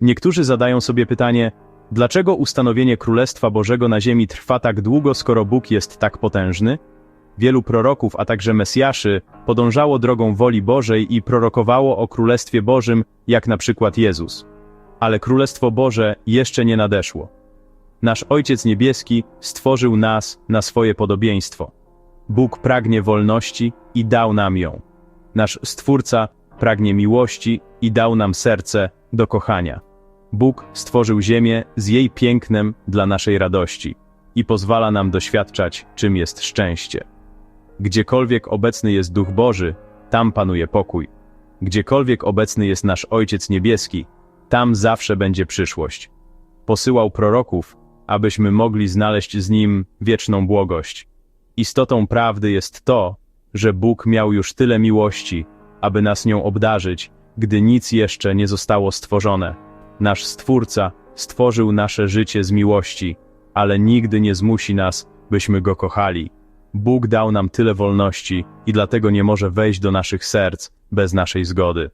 Niektórzy zadają sobie pytanie, dlaczego ustanowienie Królestwa Bożego na ziemi trwa tak długo, skoro Bóg jest tak potężny? Wielu proroków, a także Mesjaszy podążało drogą woli Bożej i prorokowało o Królestwie Bożym, jak na przykład Jezus. Ale Królestwo Boże jeszcze nie nadeszło. Nasz Ojciec Niebieski stworzył nas na swoje podobieństwo. Bóg pragnie wolności i dał nam ją. Nasz Stwórca pragnie miłości i dał nam serce do kochania. Bóg stworzył ziemię z jej pięknem dla naszej radości i pozwala nam doświadczać, czym jest szczęście. Gdziekolwiek obecny jest Duch Boży, tam panuje pokój. Gdziekolwiek obecny jest nasz Ojciec Niebieski, tam zawsze będzie przyszłość. Posyłał proroków, abyśmy mogli znaleźć z Nim wieczną błogość. Istotą prawdy jest to, że Bóg miał już tyle miłości, aby nas nią obdarzyć, gdy nic jeszcze nie zostało stworzone. Nasz Stwórca stworzył nasze życie z miłości, ale nigdy nie zmusi nas, byśmy Go kochali. Bóg dał nam tyle wolności i dlatego nie może wejść do naszych serc bez naszej zgody.